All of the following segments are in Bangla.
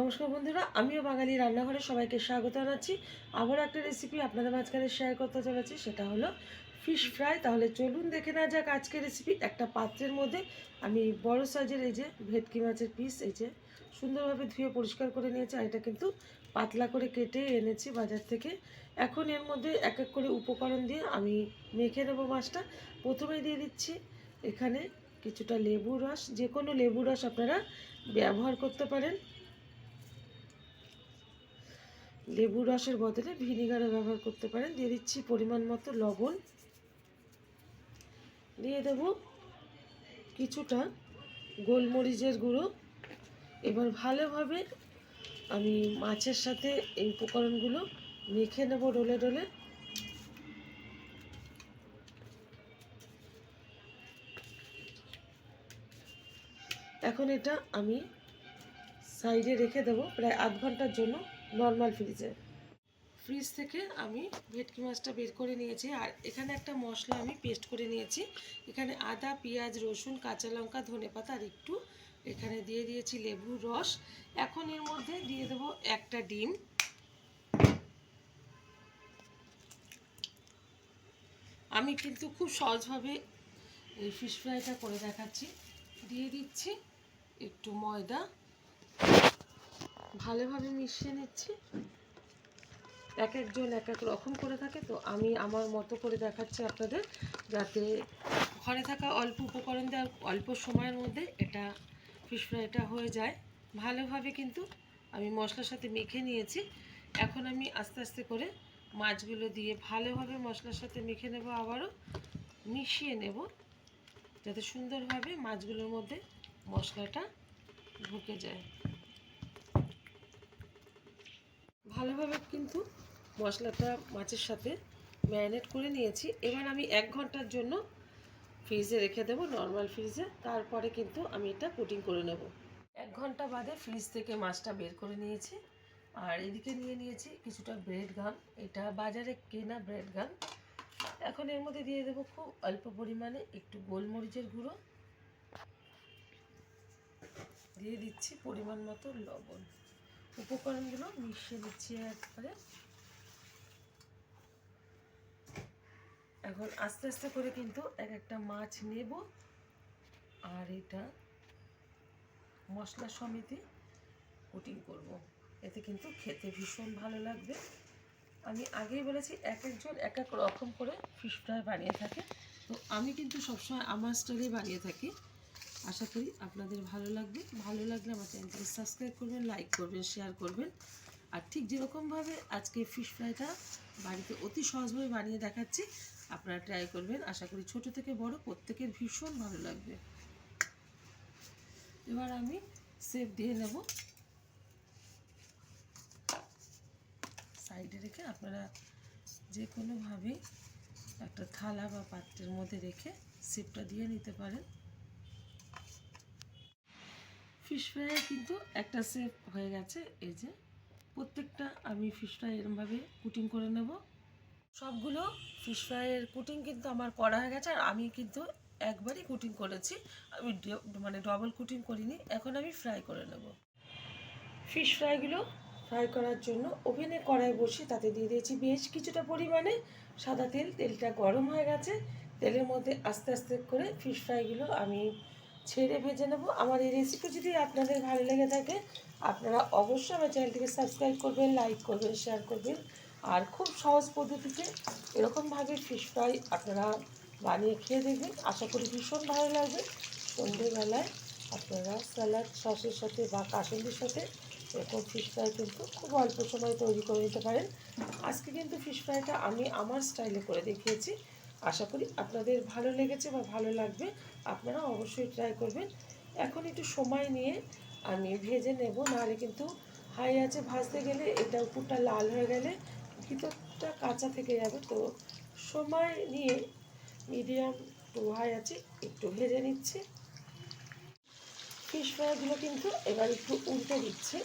নমস্কার বন্ধুরা, আমিও বাঙালি রান্নাঘরে সবাইকে স্বাগত জানাচ্ছি। আবার একটা রেসিপি আপনাদের মাঝখানে শেয়ার করতে চলেছি, সেটা হলো ফিশ ফ্রাই তাহলে চলুন দেখে না যাক আজকের রেসিপি একটা পাত্রের মধ্যে আমি বড় সাইজের এই যে ভেটকি মাছের পিস এই যে সুন্দরভাবে ধুয়ে পরিষ্কার করে নিয়েছি, আর এটা কিন্তু পাতলা করে কেটে এনেছি বাজার থেকে। এখন এর মধ্যে এক এক করে উপকরণ দিয়ে আমি মেখে নেব মাছটা। প্রথমেই দিয়ে দিচ্ছি এখানে কিছুটা লেবু রস। যে কোনো লেবু রস আপনারা ব্যবহার করতে পারেন। লেবু রসের বদলে ভিনিগারও ব্যবহার করতে পারেন। দিয়ে দিচ্ছি পরিমাণ মতো লবণ। দিয়ে দেব কিছুটা গোলমরিচের গুঁড়ো। এবার ভালোভাবে আমি মাছের সাথে এই উপকরণগুলো মেখে নেব ডোলে ডোলে। এখন এটা আমি সাইডে রেখে দেবো। প্রায় আধ ঘণ্টার জন্য নর্মাল ফ্রিজে। ফ্রিজ থেকে আমি ভেটকি মাছটা বের করে নিয়েছি আর এখানে একটা মশলা আমি পেস্ট করে নিয়েছি। এখানে আদা, পেঁয়াজ, রসুন, কাঁচা লঙ্কা, ধনে পাতা আর একটু এখানে দিয়ে দিয়েছি লেবুর রস। এখন এর মধ্যে দিয়ে দেবো একটা ডিম। আমি কিন্তু খুব সহজভাবে এই ফিশ ফ্রাইটা করে দেখাচ্ছি। দিয়ে দিচ্ছি একটু ময়দা। ভালোভাবে মিশিয়ে নিচ্ছি। এক একজন এক এক রকম করে থাকে, তো আমি আমার মতো করে দেখাচ্ছি আপনাদের, যাতে ঘরে থাকা অল্প উপকরণ দেওয়ার, অল্প সময়ের মধ্যে এটা ফিশ ফ্রাইটা হয়ে যায়। ভালোভাবে কিন্তু আমি মশলার সাথে মেখে নিয়েছি। এখন আমি আস্তে আস্তে করে মাছগুলো দিয়ে ভালোভাবে মশলার সাথে মেখে নেব আবারও, মিশিয়ে নেব, যাতে সুন্দরভাবে মাছগুলোর মধ্যে মশলাটা ঢুকে যায়। ভালোভাবে কিন্তু মশলাটা মাছের সাথে ম্যারিনেট করে নিয়েছি। এবার আমি এক ঘণ্টার জন্য ফ্রিজে রেখে দেবো, নর্মাল ফ্রিজে। তারপরে কিন্তু আমি এটা কোটিং করে নেব। এক ঘণ্টা বাদে ফ্রিজ থেকে মাছটা বের করে নিয়েছি। আর এদিকে নিয়ে নিয়েছি কিছুটা ব্রেড গাম এটা বাজারে কেনা ব্রেড গাম এখন এর মধ্যে দিয়ে দেবো খুব অল্প পরিমাণে একটু গোলমরিচের গুঁড়ো। দিয়ে দিচ্ছি পরিমাণ মতো লবণ। উপকরণগুলো মিশিয়ে দিচ্ছি একবারে। এখন আস্তে আস্তে করে কিন্তু এক একটা মাছ নেব। আর এটা মশলা সমিতি কোটিং করব। এতে কিন্তু খেতে ভীষণ ভালো লাগবে। আমি আগেই বলেছি, এক একজন এক এক রকম করে ফিশ ফ্রাই বানিয়ে থাকে। তো আমি কিন্তু সবসময় আমার স্টাইলেই বানিয়ে থাকি। আশা করি আপনাদের ভালো লাগবে। ভালো লাগলে আমার চ্যানেলটিকে সাবস্ক্রাইব করবেন লাইক করবেন শেয়ার করবেন। আর ঠিক যেরকমভাবে আজকে ফিশ ফ্রাইটা বাড়িতে অতি সহজভাবে বানিয়ে দেখাচ্ছি, আপনারা ট্রাই করবেন। আশা করি ছোট থেকে বড় প্রত্যেকের ভীষণ ভালো লাগবে। এবার আমি সেভ দিয়ে নেব। সাইডে রেখে আপনারা যে কোনোভাবে একটা থালা বা পাত্রের মধ্যে রেখে সেপটা দিয়ে নিতে পারেন। ফিশ ফ্রাই কিন্তু একটা সেপ হয়ে গেছে, এই যে প্রত্যেকটা আমি ফিশ ফ্রাই এরমভাবে কুটিং করে নেব। সবগুলো ফিশ ফ্রাইয়ের কুটিং কিন্তু আমার করা হয়ে গেছে, আর আমি কিন্তু একবারই কুটিং করেছি। আমি মানে ডবল কুটিং করিনি, এখন আমি ফ্রাই করে নেব। ফিশ ফ্রাইগুলো ফ্রাই করার জন্য ওভেনে কড়াই বসিয়ে তাতে দিয়ে দিয়েছি বেশ কিছুটা পরিমাণে সাদা তেল, তেলটা গরম হয়ে গেছে। তেলের মধ্যে আস্তে আস্তে করে ফিশ ফ্রাইগুলো আমি ছেড়ে ভেজে নেব। আমার এই রেসিপি যদি আপনাদের ভালো লেগে থাকে, আপনারা অবশ্যই আমার চ্যানেলটিকে সাবস্ক্রাইব করবেন লাইক করবেন শেয়ার করবেন। আর খুব সহজ পদ্ধতিতে এরকমভাবে ফিশ ফ্রাই আপনারা বানিয়ে খেয়ে দেখবেন। আশা করি ভীষণ ভালো লাগবে। সন্ধেবেলায় আপনারা স্যালাড সসের সাথে বা কাসন্দির সাথে এরকম ফিশ ফ্রাই কিন্তু খুব অল্প সময় তৈরি করে নিতে পারেন। আজকে কিন্তু ফিশ ফ্রাইটা আমি আমার স্টাইলে করে দেখিয়েছি। আশা করি আপনাদের ভালো লেগেছে বা ভালো লাগবে আপনারা অবশ্যই ট্রাই করবেন। এখন একটু সময় নিয়ে আমি ভেজে নেব, নাহলে কিন্তু হাই আছে ভাজতে গেলে এটা উপরটা লাল হয়ে গেলে ভিতরটা কাঁচা থেকে যাবে। তো সময় নিয়ে মিডিয়াম টু হাই আছে, একটু ভেজে নিচ্ছি। ফিশ ফ্রাইগুলো কিন্তু এবার একটু উল্টে দিচ্ছে।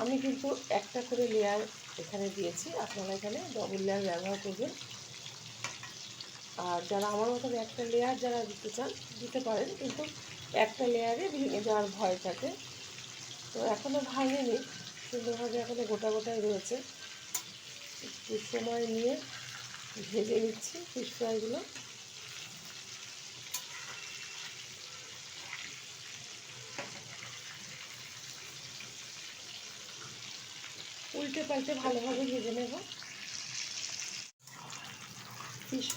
আমি কিন্তু একটা করে লেয়ার এখানে দিয়েছি, আপনারা এখানে ডবল লেয়ার ব্যবহার করবেন। আর যারা আমার মতন একটা লেয়ার যারা দিতে চান, দিতে পারেন, কিন্তু একটা লেয়ারে ভেঙে যাওয়ার ভয় থাকে। তো এখনও ভাঙেনি সুন্দরভাবে এখনও গোটা গোটাই রয়েছে। একটু সময় নিয়ে ভেজে নিচ্ছি ফিশ ফ্রাইগুলো উল্টে পাল্টে ভালোভাবে ভেজে নেব। ফিশ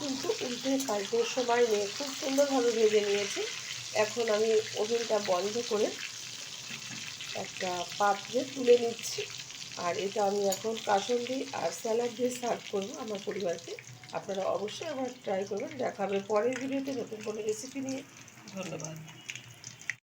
কিন্তু উল্টে পাল্টে সময় নিয়ে খুব সুন্দরভাবে ভেজে নিয়েছি। এখন আমি ওভেনটা বন্ধ করে একটা পাত্রে তুলে নিচ্ছি। আর এটা আমি এখন কাসন্দি আর স্যালাড দিয়ে সার্ভ করব আমার পরিবারকে। আপনারা অবশ্যই আবার ট্রাই করবেন। দেখাবে পরের ভিডিওতে নতুন কোনো রেসিপি নিয়ে। ধন্যবাদ।